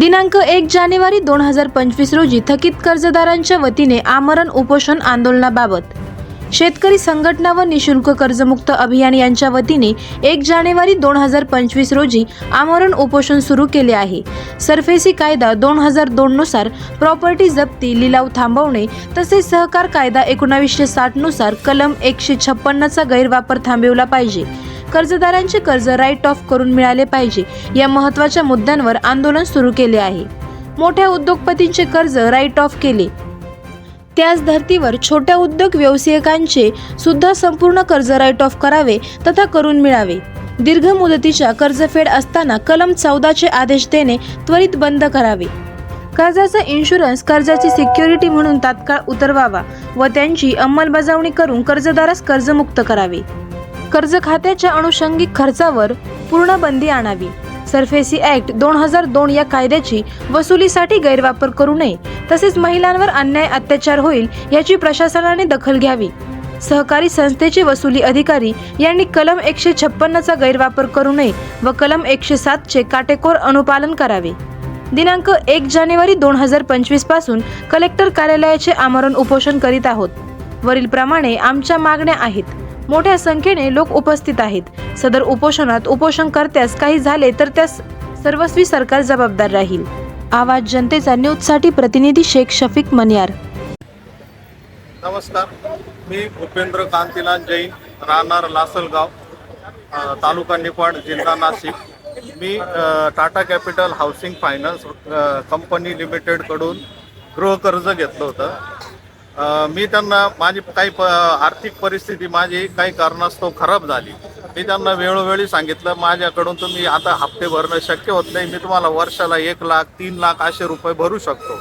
दिनांक एक जानेवारी दोन हजार पंचवीस रोजी थकीत कर्जदारांच्या वतीने आमरण उपोषण आंदोलनाबाबत. शेतकरी संघटना व निशुल्क कर्जमुक्त अभियान यांच्या वतीने एक जानेवारी दोन हजार पंचवीस रोजी आमरण उपोषण सुरू केले आहे. सरफेसी कायदा दोन हजार दोन नुसार प्रॉपर्टी जप्ती लिलाव थांबवणे तसेच सहकार कायदा एकोणावीसशे साठनुसार कलम एकशे छप्पन्नचा गैरवापर थांबवला पाहिजे. कर्जदारांचे कर्ज राईट ऑफ करून मिळाले पाहिजे या महत्त्वाच्या मुद्द्यांवर आंदोलन सुरू केले आहे. मोठ्या उद्योगपतींचे कर्ज राईट ऑफ केले. त्याच धर्तीवर छोट्या उद्योग व्यावसायिकांचे सुद्धा संपूर्ण कर्ज राईट ऑफ करावे तथा करून मिळावे. दीर्घ मुदतीच्या कर्जफेड असताना कलम चौदाचे आदेश देणे त्वरित बंद करावे. कर्जाचा इन्शुरन्स कर्जाची सिक्युरिटी म्हणून तात्काळ उतरवावा व त्यांची अंमलबजावणी करून कर्जदारास कर्जमुक्त करावे. कर्ज खात्याच्या अनुषंगिक खर्चावर पूर्ण बंदी आणावी. सरफेसी ऍक्ट दोन हजार दोन या कायद्याची वसुलीसाठी गैरवापर करू नये तसेच महिलांवर अन्याय अत्याचार होईल याची प्रशासनाने दखल घ्यावी. सहकारी संस्थेचे वसुली अधिकारी यांनी कलम एकशे छप्पन्नचा गैरवापर करू नये व कलम एकशे सातचे काटेकोर अनुपालन करावे. दिनांक एक जानेवारी दोन हजार पंचवीसपासून कलेक्टर कार्यालयाचे आमरण उपोषण करीत आहोत. वरीलप्रमाणे आमच्या मागण्या आहेत. मोठ्या संख्येने लोक उपस्थित आहेत. सदर उपोषणात उपोषणकर्त्यास काही झाले तर त्यास सर्वस्वी सरकार जबाबदार राहील. आवाज जनतेचा न्यूजसाठी प्रतिनिधी शेख शफीक मनियार. नमस्कार. मी भूपेंद्र कांतीलाल जैन राहणार लासलगाव तालुका निफाड जिल्हा नाशिक. मी Tata capital housing finance company लिमिटेडकडून गृहकर्ज घेतलं होतं. मी त्यांना माझी काही प आर्थिक परिस्थिती माझी काही कारणास्तव खराब झाली. मी त्यांना वेळोवेळी सांगितलं माझ्याकडून तुम्ही आता हप्ते भरणं शक्य होत नाही. मी तुम्हाला वर्षाला एक लाख तीन लाख असे रुपये भरू शकतो.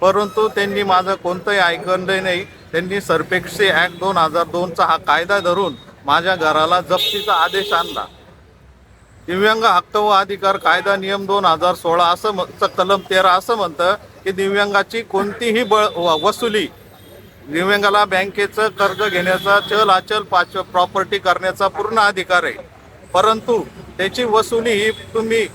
परंतु त्यांनी माझं कोणतंही ऐकलं नाही. त्यांनी सरपेक्षी ॲक्ट दोन हजार दोनचा हा कायदा धरून माझ्या घराला जप्तीचा आदेश आणला. दिव्यांग हक्क व अधिकार कायदा नियम दोन हजार सोळा असं चं कलम तेरा असं म्हणतं की दिव्यांगाची कोणतीही बळ व- वसुली दिव्यांगाला बँकेचं कर्ज घेण्याचा चल अचल पाच प्रॉपर्टी करण्याचा पूर्ण अधिकार आहे. परंतु त्याची वसुली ही तुम्ही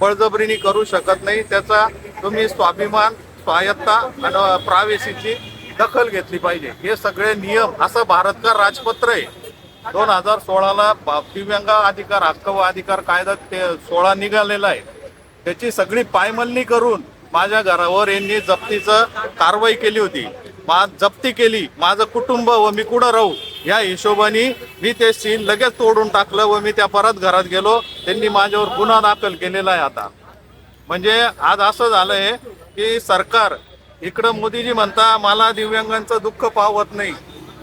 बळजबरीने करू शकत नाही. त्याचा तुम्ही स्वाभिमान स्वायत्ता आणि प्रावेशीची दखल घेतली पाहिजे. हे सगळे नियम असं भारतकर राजपत्र आहे. दोन हजार सोळाला दिव्यांग अधिकार हक्क व अधिकार कायदा ते सोळा निघालेला आहे. त्याची सगळी पायमल्ली करून माझ्या घरावर यांनी जप्तीचं कारवाई केली होती. मा जप्ती केली माझं कुटुंब व मी कुठं राहू या हिशोबाने मी ते सीन लगेच तोडून टाकलं व मी त्या परत घरात गेलो. त्यांनी माझ्यावर गुन्हा दाखल केलेला आहे आता. म्हणजे आज असं झालंय की सरकार इकडं मोदीजी म्हणता मला दिव्यांगांचं दुःख पावत नाही.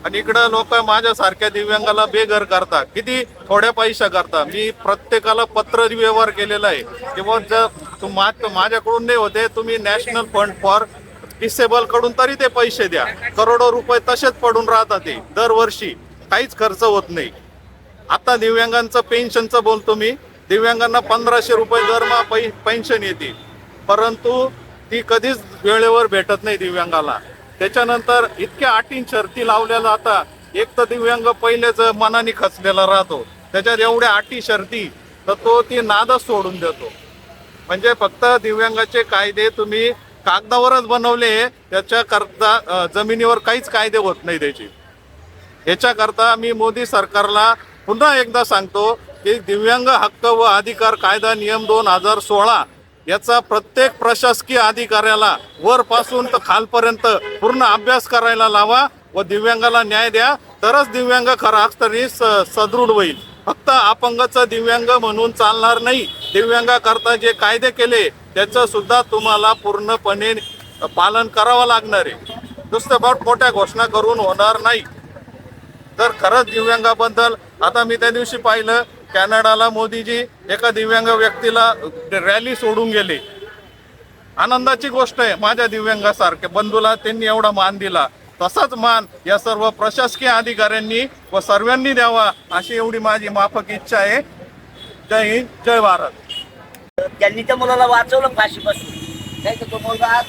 आणि इकडं लोक माझ्यासारख्या दिव्यांगाला बेघर करता किती? थोड्या पैशा करता मी प्रत्येकाला पत्र व्यवहार केलेला आहे. किंवा जर माझ्याकडून नाही होते तुम्ही नॅशनल फंड फॉर डिसेबलकडून तरी ते पैसे द्या. करोडो रुपये तसेच पडून राहतात ते. दरवर्षी काहीच खर्च होत नाही. आता दिव्यांगांचं पेन्शनचं बोलतो मी. दिव्यांगांना पंधराशे रुपये दरमहा पै पेन्शन येते. परंतु ती कधीच वेळेवर भेटत नाही दिव्यांगाला. त्याच्यानंतर इतक्या अटी शर्ती लावल्या जातात एक तर दिव्यांग पहिलेच मनाने खचलेला राहतो. त्याच्यात एवढ्या अटी शर्ती तर तो ती नादच सोडून देतो. म्हणजे फक्त दिव्यांगाचे कायदे तुम्ही कागदावरच बनवले त्याच्याकरता जमिनीवर काहीच कायदे होत नाही त्याची. याच्याकरता मी मोदी सरकारला पुन्हा एकदा सांगतो की दिव्यांग हक्क व अधिकार कायदा नियम दोन हजार सोळा याचा प्रत्येक प्रशासकीय अधिकाऱ्याला वरपासून तर खालपर्यंत पूर्ण अभ्यास करायला लावा व दिव्यांगाला न्याय द्या. तरच दिव्यांग खरा अर्थाने स सदृढ होईल. फक्त अपंगाचं दिव्यांग म्हणून चालणार नाही. दिव्यांगाकरता जे कायदे केले त्याचं सुद्धा तुम्हाला पूर्णपणे पालन करावं लागणार आहे. नुसतं बाट मोठ्या घोषणा करून होणार नाही. तर खरंच दिव्यांगाबद्दल आता मी त्या दिवशी पाहिलं कॅनडाला मोदीजी एका दिव्यांग व्यक्तीला रॅली सोडून गेले. आनंदाची गोष्ट आहे माझ्या दिव्यांगासारख्या बंधूला त्यांनी एवढा मान दिला. तसाच मान या सर्व प्रशासकीय अधिकाऱ्यांनी व सर्वांनी द्यावा अशी एवढी माझी माफक इच्छा आहे. जय हिंद जय भारत. त्यांनी त्या मुलाला वाचवलं फाशीपासून. नाही तर तो मुलगा आज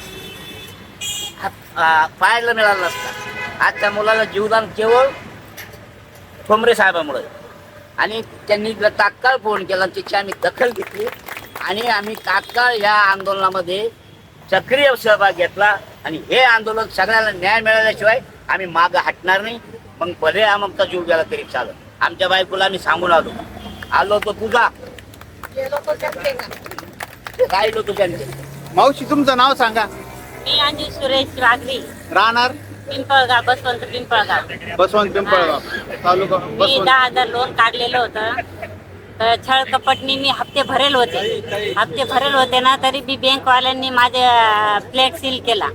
पाहायला मिळाला नसता. आज त्या मुलाला जीवदान केवळ ठोंबरे साहेबामुळे. आणि त्यांनी तात्काळ फोन केला आणि त्याची आम्ही दखल घेतली. आणि आम्ही तात्काळ या आंदोलनामध्ये सक्रिय सहभाग घेतला. आणि हे आंदोलन सगळ्यांना न्याय मिळाल्याशिवाय आम्ही मागं हटणार नाही. मग भले आमचा जीव गेला तरी चालत आमच्या बायकोला आम्ही सांगून आलो. आलो तो तुझा. राहिलो तू त्यांचे मावशी तुमचं नाव सांगा. मी अंजू सुरेश वाघरी राहणार? पिंपळगाव बसवंत पिंपळगाव. बसवंत पिंपळगाव. तालुका मी बसवंत. दहा हजार लोन काढलेलं होतं. तर छळ कपटनी मी हप्ते भरेल होते. हप्ते भरेल होते ना तरी बी बँकवाल्यांनी माझे फ्लॅट सील केला.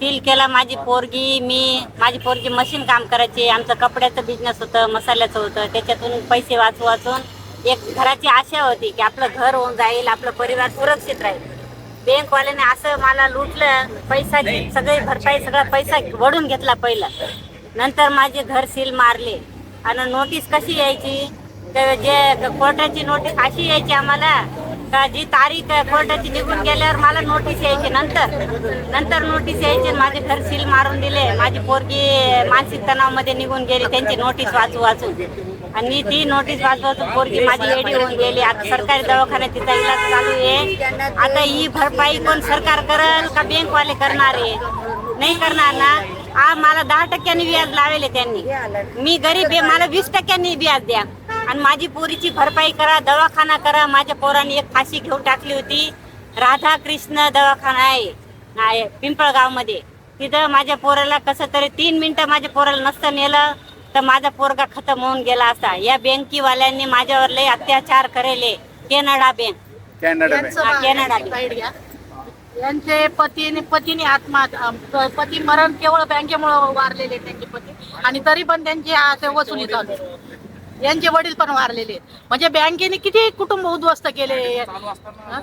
सील केला माझी पोरगी मी माझी पोरगी मशीन काम करायची आमचं कपड्याचं बिझनेस होतं मसाल्याचं होतं. त्याच्यातून पैसे वाचू वाचून एक घराची आशा होती की आपलं घर होऊन जाईल आपलं परिवार सुरक्षित राहील. बँकवाल्याने असं मला लुटलं पैसा सगळी भरपाई सगळा पैसा वडून घेतला पहिलं. नंतर माझे घर सील मारले. आणि नोटीस कशी यायची? तर जे कोर्टाची नोटीस अशी यायची आम्हाला का जी तारीख कोर्टाची निघून गेल्यावर मला नोटीस यायची नंतर. नंतर नोटीस यायची माझे घर सील मारून दिले. माझी पोरगी मानसिक तणावमध्ये निघून गेली त्यांची नोटीस वाचू वाचू. आणि ती नोटीस वाचू वाचू पोरगी माझी एडी होऊन गेली. आता सरकारी दवाखान्यात तिचा इलाज चालू आहे. आता ही भरपाई कोण सरकार करल का बँकवाले करणार आहे? नाही करणार ना. आ मला दहा टक्क्यांनी व्याज लावेले त्यांनी. मी गरीब आहे मला वीस टक्क्यांनी व्याज द्या. आणि माझी पोरीची भरपाई करा दवाखाना करा. माझ्या पोरांनी एक फाशी घेऊन टाकली होती. राधा कृष्ण दवाखाना आहे आहे पिंपळगावमध्ये तिथं माझ्या पोराला कसं तरी तीन मिनिटं माझ्या पोराला नसतं नेलं तर माझा पोरगा खतम होऊन गेला असता या बँकीवाल्यांनी माझ्यावर लय अत्याचार करेले. Canada bank. Canada bank. हा, कॅनडा बँक. साईड घ्या. यांचे पतीने पतीने आत्मा अं, पती मरण केवळ बँकेमुळे वारलेले आहेत त्यांचे पती. आणि तरी पण त्यांची असे वसुली चालू आहे. यांचे वडील पण वारलेले आहेत. म्हणजे बँकेने किती कुटुंब उद्ध्वस्त केले? हं?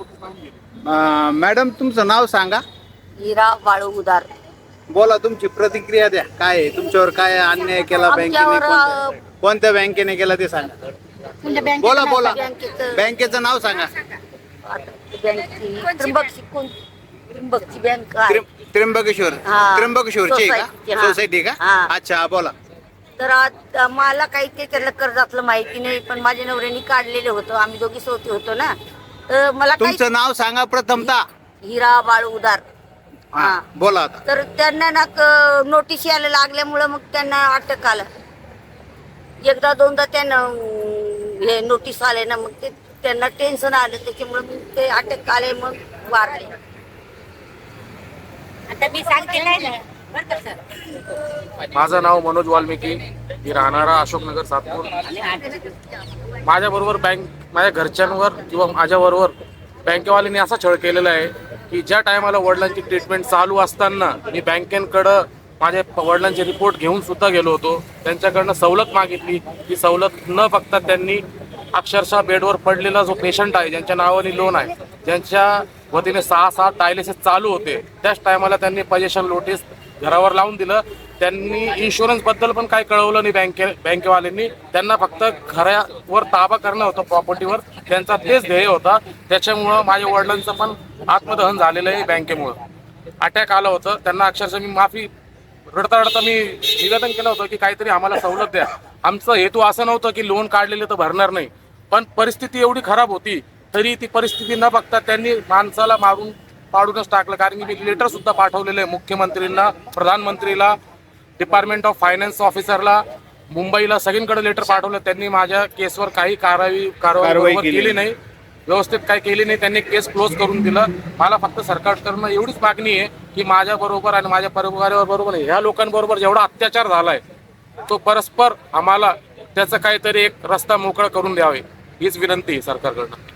अं, मॅडम तुमचं नाव सांगा. हिरा वाळू उदार. बोला तुमची प्रतिक्रिया द्या. काय आहे? तुमच्यावर काय अन्याय केला बँकेने? आमच्यावर, कोणत्या- कोणत्या बँकेने केला ते सांगा. म्हणजे बोला बोला. बँकेचं- बँकेचं नाव सांगा. बँकची त्र्यंबकची कोण त्र्यंबकची बँक आहे. त्र्यं- त्र्यंबकेश्वर. हा. त्र्यंबकेश्वरची आहे सोसायटी, का हा. सोसायटी का? हा. अच्छा बोला. तर मला काही त्याच्यातलं कर्जातलं माहिती नाही पण माझ्या नवऱ्याने काढलेलं होतं. आम्ही दोघी सोबती होतो ना. तर मला काही तुमचं नाव सांगा प्रथमता. हिरा बाळू उदार. हा हा. बोला आता. तर त्यांना ना क- नोटीस यायला लागल्यामुळं मग त्यांना अटक आलं. एकदा दोनदा त्यांना अं, हे नोटीस आले ना मग ते त्यांना टेन्शन आलं. त्याच्यामुळे मग ते अटक आले मग वारले. आता मी सांगते काय ना. माझं नाव मनोज वाल्मिकी. मी राहणारा अशोकनगर सातपूर. माझ्याबरोबर बँक माझ्या घरच्यांवर किंवा माझ्याबरोबर बँकेवाल्यांनी असा छळ केलेला आहे की ज्या टायमाला वडिलांची ट्रीटमेंट चालू असताना मी बँकेकडं माझ्या वडिलांचे रिपोर्ट घेऊन सुद्धा गेलो होतो. त्यांच्याकडनं सवलत मागितली. ती सवलत न बघता त्यांनी अक्षरशः बेडवर पडलेला जो पेशंट आहे ज्यांच्या नावाने लोन आहे ज्यांच्या वतीने सहा सहा डायलिसिस चालू होते त्याच टायमाला त्यांनी पजेशन नोटीस घरावर लावून दिलं. त्यांनी इन्शुरन्सबद्दल पण काय कळवलं नाही बँके बँकेवाल्यांनी त्यांना फक्त घरावर ताबा करणं होतं प्रॉपर्टीवर त्यांचा तेच ध्येय होता. त्याच्यामुळं माझ्या वडिलांचं पण आत्मदहन झालेलं आहे बँकेमुळं. अटॅक आलं होतं. त्यांना अक्षरशः मी माफी रडता रडता मी निवेदन केलं होतं की काहीतरी आम्हाला सवलत द्या. आमचं हेतू असं नव्हतं की लोन काढलेले तर भरणार नाही. पण परिस्थिती एवढी खराब होती तरी ती परिस्थिती न बघता त्यांनी माणसाला मारून पाडूनच टाकलं. कारण की मी लेटर सुद्धा पाठवलेलं आहे मुख्यमंत्रींना प्रधानमंत्रीला डिपार्टमेंट ऑफ फायनान्स ऑफिसरला मुंबईला सगळीकडे लेटर पाठवलं. त्यांनी माझ्या केसवर काही कारवाई कारवाई बरोबर केली नाही. व्यवस्थित काय केली नाही. त्यांनी केस क्लोज करून दिलं. मला फक्त सरकारकडनं एवढीच मागणी आहे की माझ्या बरोबर आणि माझ्या परिवाराबरोबर ह्या लोकांबरोबर जेवढा अत्याचार झालाय तो परस्पर आम्हाला त्याचं काहीतरी एक रस्ता मोकळा करून द्यावे. हीच विनंती आहे सरकारकडनं.